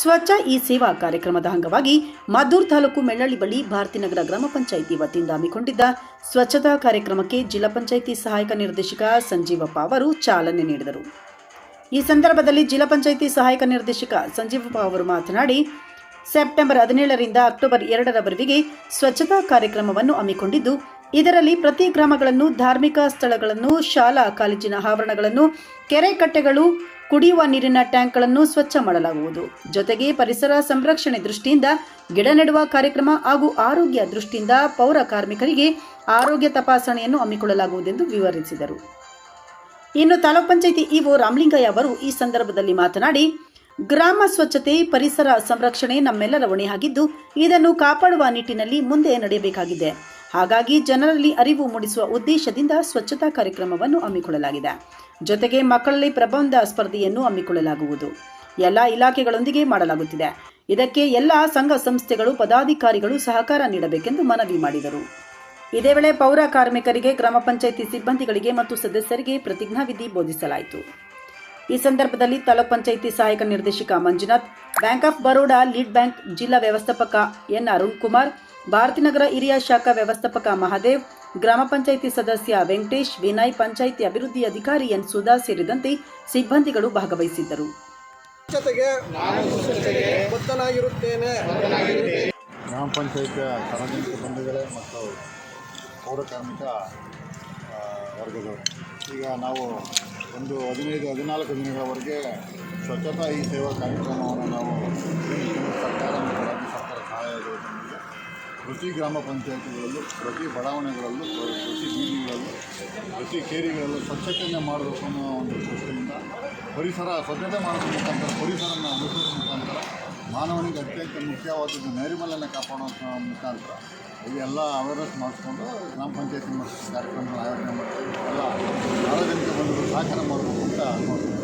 ಸ್ವಚ್ಛ ಈ ಸೇವಾ ಕಾರ್ಯಕ್ರಮದ ಅಂಗವಾಗಿ ಮದ್ದೂರು ತಾಲೂಕು ಮೆಳ್ಳಳ್ಳಿ ಬಳಿ ಭಾರತಿನಗರ ಗ್ರಾಮ ಪಂಚಾಯಿತಿ ವತಿಯಿಂದ ಹಮ್ಮಿಕೊಂಡಿದ್ದ ಸ್ವಚ್ಛತಾ ಕಾರ್ಯಕ್ರಮಕ್ಕೆ ಜಿಲ್ಲಾ ಪಂಚಾಯಿತಿ ಸಹಾಯಕ ನಿರ್ದೇಶಕ ಸಂಜೀವಪ್ಪ ಅವರು ಚಾಲನೆ ನೀಡಿದರು. ಈ ಸಂದರ್ಭದಲ್ಲಿ ಜಿಲ್ಲಾ ಪಂಚಾಯಿತಿ ಸಹಾಯಕ ನಿರ್ದೇಶಕ ಸಂಜೀವಪ್ಪ ಅವರು ಮಾತನಾಡಿ, ಸೆಪ್ಟೆಂಬರ್ ಹದಿನೇಳರಿಂದ ಅಕ್ಟೋಬರ್ ಎರಡರವರೆಗೆ ಸ್ವಚ್ಛತಾ ಕಾರ್ಯಕ್ರಮವನ್ನು ಹಮ್ಮಿಕೊಂಡಿದ್ದು, ಇದರಲ್ಲಿ ಪ್ರತಿ ಗ್ರಾಮಗಳನ್ನು ಧಾರ್ಮಿಕ ಸ್ಥಳಗಳನ್ನು, ಶಾಲಾ, ಕಾಲೇಜಿನ ಆವರಣಗಳನ್ನು, ಕೆರೆ ಕಟ್ಟೆಗಳು ಕುಡಿಯುವ ನೀರಿನ ಟ್ಯಾಂಕ್ಗಳನ್ನು ಸ್ವಚ್ಛ ಮಾಡಲಾಗುವುದು. ಜೊತೆಗೆ ಪರಿಸರ ಸಂರಕ್ಷಣೆ ದೃಷ್ಟಿಯಿಂದ ಗಿಡ ನೆಡುವ ಕಾರ್ಯಕ್ರಮ ಹಾಗೂ ಆರೋಗ್ಯ ದೃಷ್ಟಿಯಿಂದ ಪೌರ ಕಾರ್ಮಿಕರಿಗೆ ಆರೋಗ್ಯ ತಪಾಸಣೆಯನ್ನು ಹಮ್ಮಿಕೊಳ್ಳಲಾಗುವುದೆಂದು ವಿವರಿಸಿದರು. ಇನ್ನು ತಾಲೂಕ್ ಪಂಚಾಯಿತಿ ಇಒ ರಾಮಲಿಂಗಯ್ಯ ಅವರು ಈ ಸಂದರ್ಭದಲ್ಲಿ ಮಾತನಾಡಿ, ಗ್ರಾಮ ಸ್ವಚ್ಛತೆ, ಪರಿಸರ ಸಂರಕ್ಷಣೆ ನಮ್ಮೆಲ್ಲರ ಹೊಣೆಯಾಗಿದ್ದು, ಇದನ್ನು ಕಾಪಾಡುವ ನಿಟ್ಟಿನಲ್ಲಿ ಮುಂದೆ ನಡೆಯಬೇಕಾಗಿದೆ. ಹಾಗಾಗಿ ಜನರಲ್ಲಿ ಅರಿವು ಮೂಡಿಸುವ ಉದ್ದೇಶದಿಂದ ಸ್ವಚ್ಛತಾ ಕಾರ್ಯಕ್ರಮವನ್ನು ಹಮ್ಮಿಕೊಳ್ಳಲಾಗಿದೆ. ಜೊತೆಗೆ ಮಕ್ಕಳಲ್ಲಿ ಪ್ರಬಂಧ ಸ್ಪರ್ಧೆಯನ್ನು ಹಮ್ಮಿಕೊಳ್ಳಲಾಗುವುದು. ಎಲ್ಲ ಇಲಾಖೆಗಳೊಂದಿಗೆ ಮಾಡಲಾಗುತ್ತಿದೆ. ಇದಕ್ಕೆ ಎಲ್ಲ ಸಂಘ ಸಂಸ್ಥೆಗಳು, ಪದಾಧಿಕಾರಿಗಳು ಸಹಕಾರ ನೀಡಬೇಕೆಂದು ಮನವಿ ಮಾಡಿದರು. ಇದೇ ವೇಳೆ ಪೌರ ಕಾರ್ಮಿಕರಿಗೆ, ಗ್ರಾಮ ಪಂಚಾಯಿತಿ ಸಿಬ್ಬಂದಿಗಳಿಗೆ ಮತ್ತು ಸದಸ್ಯರಿಗೆ ಪ್ರತಿಜ್ಞಾವಿಧಿ ಬೋಧಿಸಲಾಯಿತು. ಈ ಸಂದರ್ಭದಲ್ಲಿ ತಾಲೂಕ್ ಪಂಚಾಯಿತಿ ಸಹಾಯಕ ನಿರ್ದೇಶಕ Manjunath, bank of Baroda lead bank ಜಿಲ್ಲಾ ವ್ಯವಸ್ಥಾಪಕ ಎನ್ ಅರುಣ್ ಕುಮಾರ್ ಭಾರತಿನಗರ ಹಿರಿಯ ಶಾಖಾ ವ್ಯವಸ್ಥಾಪಕ ಮಹಾದೇವ್ ಗ್ರಾಮ ಪಂಚಾಯಿತಿ ಸದಸ್ಯ ವೆಂಕಟೇಶ್ ವಿನಯ್ ಪಂಚಾಯಿತಿ ಅಭಿವೃದ್ಧಿ ಅಧಿಕಾರಿ ಎನ್ ಸುಧಾ ಸೇರಿದಂತೆ ಸಿಬ್ಬಂದಿಗಳು ಭಾಗವಹಿಸಿದ್ದರು. ಗ್ರಾಮ ಪಂಚಾಯಿತಿಯ ಸಾರ್ವಜನಿಕ ಬಂಧುಗಳೇ ಮತ್ತು ಪೌರ ಕಾರ್ಮಿಕ ವರ್ಗದವರು. ಈಗ ನಾವು ಒಂದು ಹದಿನೈದು ಹದಿನಾಲ್ಕು ದಿನಗಳವರೆಗೆ ಸ್ವಚ್ಛತಾ ಈ ಸೇವಾ ಕಾರ್ಯಕ್ರಮವನ್ನು ನಾವು ಕೇಂದ್ರ ಸರ್ಕಾರ ಮತ್ತು ರಾಜ್ಯ ಸರ್ಕಾರ ಸಹಾಯ ಪ್ರತಿ ಗ್ರಾಮ ಪಂಚಾಯತಿಗಳಲ್ಲೂ, ಪ್ರತಿ ಬಡಾವಣೆಗಳಲ್ಲೂ ಪ್ರ- ಪ್ರತಿ ಬೀದಿಗಳಲ್ಲೂ, ಪ್ರತಿ ಕೇರಿಗಳಲ್ಲೂ ಸ್ವಚ್ಛತೆಯನ್ನು ಮಾಡಬೇಕು ಅನ್ನೋ ಒಂದು ದೃಷ್ಟಿಯಿಂದ ಪರಿಸರ ಸ್ವಚ್ಛತೆ ಮಾಡೋದ್ರ ಮುಖಾಂತರ ಪರಿಸರನ ಉಳಿಸೋದ್ರ ಮುಖಾಂತರ ಮಾನವನಿಗೆ ಅತ್ಯಂತ ಮುಖ್ಯವಾದದ್ದು ನೈರ್ಮಲ್ಯನ ಕಾಪಾಡೋ ಮುಖಾಂತರ ಇವೆಲ್ಲ ಅವೇರ್ನೆಸ್ ಮಾಡಿಸ್ಕೊಂಡು ಗ್ರಾಮ ಪಂಚಾಯತಿ ಮತ್ತು ಕಾರ್ಯಕ್ರಮಗಳನ್ನು ಆಯೋಜನೆ ಮಾಡ್ತೀವಿ ಎಲ್ಲ ಸಾರ್ವಜನಿಕ ಬಂದರೂ ಸಹಕಾರ ಮಾಡಬೇಕು ಅಂತ ನೋಡ್ತೀವಿ.